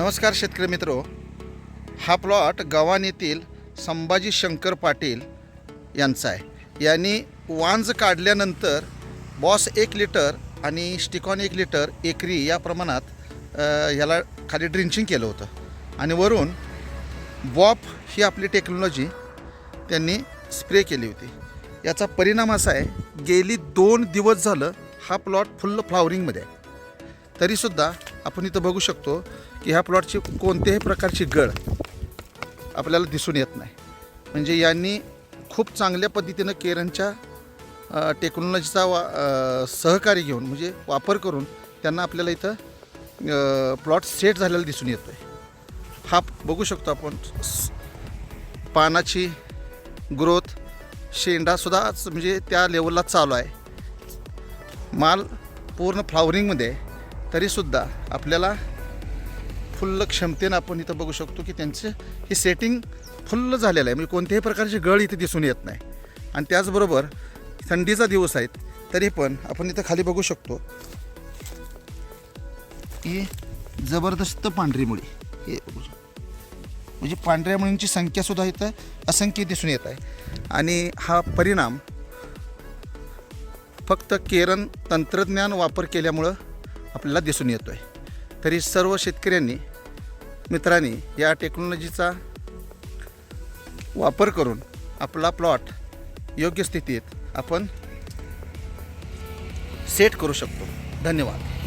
नमस्कार शेतकरी मित्रो. हा प्लॉट गव्हाण येथील संभाजी शंकर पाटील यांचा आहे. यांनी वांज काढल्यानंतर बॉस एक लिटर आणि स्टिकॉन एक लिटर एकरी या प्रमाणात ह्याला खाली ड्रिंचिंग केलं होतं. आणि वरून बॉप ही आपली टेक्नॉलॉजी त्यांनी स्प्रे केली होती. याचा परिणाम असा आहे गेली दोन दिवस झालं हा प्लॉट फुल्ल फ्लावरिंगमध्ये आहे. तरीसुद्धा आपण इथं बघू शकतो की ह्या प्लॉटची कोणत्याही प्रकारची गळ आपल्याला दिसून येत नाही. म्हणजे यांनी खूप चांगल्या पद्धतीनं केरनच्या टेक्नॉलॉजीचा वा सहकार्य घेऊन म्हणजे वापर करून त्यांना आपल्याला इथं प्लॉट सेट झालेला दिसून येतो आहे हा बघू शकतो आपण स- पानाची ग्रोथ शेंडासुद्धा म्हणजे त्या लेवलला चालू आहे. माल पूर्ण फ्लावरिंगमध्ये आहे. तरीसुद्धा आपल्याला फुल्ल क्षमतेनं आपण इथं बघू शकतो की त्यांचं हे सेटिंग फुल्ल झालेलं आहे. म्हणजे कोणत्याही प्रकारची गळ इथे दिसून येत नाही. आणि त्याचबरोबर थंडीचा दिवस आहेत तरी पण आपण इथं खाली बघू शकतो की जबरदस्त पांढरी मुळी. हे बघू म्हणजे पांढऱ्या मुळींची संख्यासुद्धा इथं असंख्य दिसून येत आहे. आणि हा परिणाम फक्त केरन तंत्रज्ञान वापर केल्यामुळं आपल्याला दिसून येतो आहे तरी सर्व शेतकऱ्यांनी मित्रांनी या टेक्नॉलॉजीचा वापर करून आपला प्लॉट योग्य स्थितीत आपण सेट करू शकतो. धन्यवाद.